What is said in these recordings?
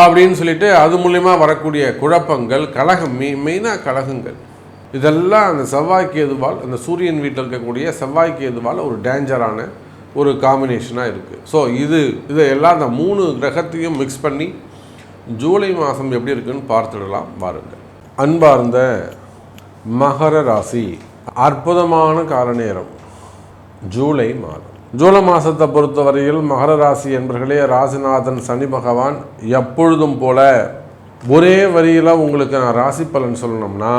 அப்படின்னு சொல்லிட்டு அது மூலயமா வரக்கூடிய குழப்பங்கள் கழகம் மெய் மெயினாக கழகங்கள் இதெல்லாம் அந்த செவ்வாய்க்கு எதுவால் அந்த சூரியன் வீட்டில் இருக்கக்கூடிய செவ்வாய்க்கு எதுவால் ஒரு டேஞ்சரான ஒரு காம்பினேஷனாக இருக்குது ஸோ இது இதையெல்லாம் அந்த மூணு கிரகத்தையும் மிக்ஸ் பண்ணி ஜூலை மாதம் எப்படி இருக்குன்னு பார்த்துடலாம் பாருங்கள் அன்பார்ந்த மகர ராசி அற்புதமான கால நேரம் ஜூலை மாதம். ஜூலை மாதத்தை பொறுத்தவரையில் மகர ராசி என்பர்களே ராசிநாதன் சனி பகவான் எப்பொழுதும் போல ஒரே வரியில் உங்களுக்கு நான் ராசி பலன் சொல்லணும்னா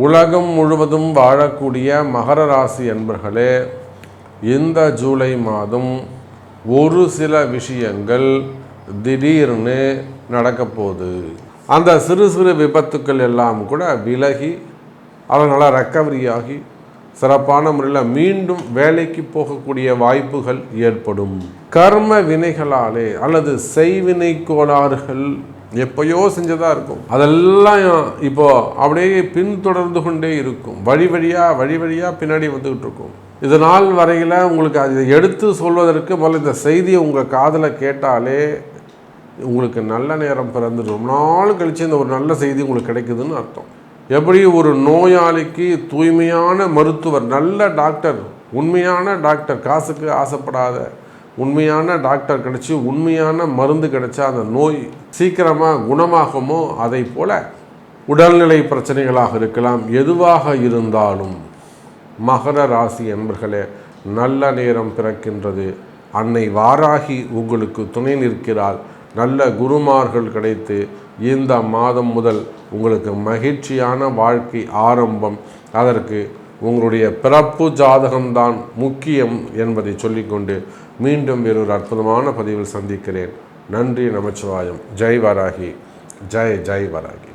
உலகம் முழுவதும் வாழக்கூடிய மகர ராசி என்பர்களே இந்த ஜூலை மாதம் ஒரு சில விஷயங்கள் திடீர்னு நடக்கப்போகுது அந்த சிறு சிறு விபத்துக்கள் எல்லாம் கூட விலகி அதனால் ரெக்கவரி ஆகி சிறப்பான முறையில் மீண்டும் வேலைக்கு போகக்கூடிய வாய்ப்புகள் ஏற்படும். கர்ம வினைகளாலே அல்லது செய்வினை கோளாறுகள் எப்பயோ செஞ்சதாக இருக்கும். அதெல்லாம் இப்போ அப்படியே பின்தொடர்ந்து கொண்டே இருக்கும். வழி வழியாக வழி வழியாக பின்னாடி வந்துக்கிட்டு இருக்கும். இது நாள் வரையில் உங்களுக்கு அதை எடுத்து சொல்வதற்கு முதல்ல இந்த செய்தியை உங்கள் காதில் கேட்டாலே உங்களுக்கு நல்ல நேரம் பிறந்து ரொம்ப நாள் கழித்து இந்த ஒரு நல்ல செய்தி உங்களுக்கு கிடைக்குதுன்னு அர்த்தம். எப்படி ஒரு நோயாளிக்கு தூய்மையான மருத்துவர் நல்ல டாக்டர் உண்மையான டாக்டர் காசுக்கு ஆசைப்படாத உண்மையான டாக்டர் கிடச்சி உண்மையான மருந்து கிடைச்சா அந்த நோய் சீக்கிரமாக குணமாகுமோ? அதை போல உடல்நிலை பிரச்சனைகளாக இருக்கலாம். எதுவாக இருந்தாலும் மகர ராசி என்பர்களே நல்ல நேரம் பிறக்கின்றது. அன்னை வாராகி உங்களுக்கு துணை நிற்கிறாள். நல்ல குருமார்கள் கிடைத்து இந்த மாதம் முதல் உங்களுக்கு மகிழ்ச்சியான வாழ்க்கை ஆரம்பம். அதற்கு உங்களுடைய பிறப்பு ஜாதகம்தான் முக்கியம் என்பதை சொல்லிக்கொண்டு மீண்டும் வேறொரு அற்புதமான பதிவில் சந்திக்கிறேன். நன்றி நமச்சிவாயம். ஜெய் வராகி. ஜெய் ஜெய் வராகி.